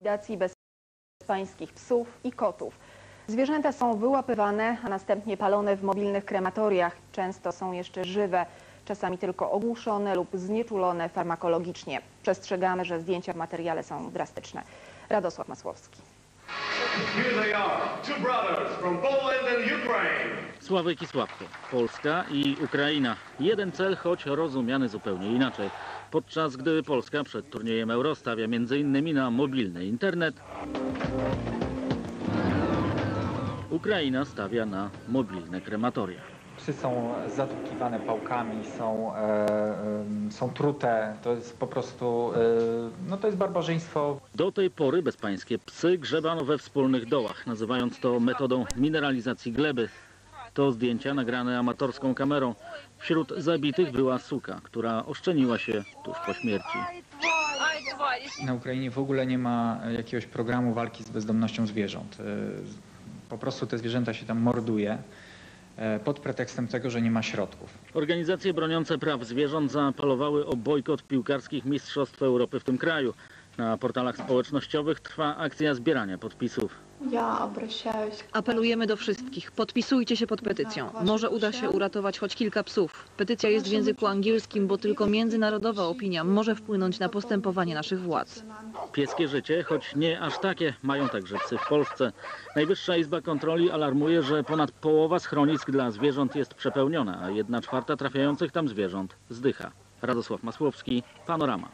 likwidacji bezpańskich psów i kotów. Zwierzęta są wyłapywane, a następnie palone w mobilnych krematoriach. Często są jeszcze żywe, czasami tylko ogłuszone lub znieczulone farmakologicznie. Przestrzegamy, że zdjęcia w materiale są drastyczne. Radosław Masłowski. Sławek i Sławko, Polska i Ukraina. Jeden cel, choć rozumiany zupełnie inaczej. Podczas gdy Polska przed turniejem Euro stawia m.in. na mobilny internet, Ukraina stawia na mobilne krematoria. Psy są zatłukiwane pałkami, są, e, są trute. To jest po prostu, e, no to jest barbarzyństwo. Do tej pory bezpańskie psy grzebano we wspólnych dołach, nazywając to metodą mineralizacji gleby. To zdjęcia nagrane amatorską kamerą. Wśród zabitych była suka, która oszczeniła się tuż po śmierci. Na Ukrainie w ogóle nie ma jakiegoś programu walki z bezdomnością zwierząt. E, Po prostu te zwierzęta się tam morduje pod pretekstem tego, że nie ma środków. Organizacje broniące praw zwierząt zaapelowały o bojkot piłkarskich Mistrzostw Europy w tym kraju. Na portalach społecznościowych trwa akcja zbierania podpisów. Я обращаюсь к Apelujemy do wszystkich. Podpisujcie się pod petycją. Może uda się uratować choć kilka psów. Petycja jest w języku angielskim, bo tylko międzynarodowa opinia może wpłynąć na postępowanie naszych władz. Pieskie życie, choć nie aż takie, mają także psy w Polsce. Najwyższa Izba Kontroli alarmuje, że ponad połowa schronisk dla zwierząt jest przepełniona, a jedna czwarta trafiających tam zwierząt zdycha. Radosław Masłowski, Panorama.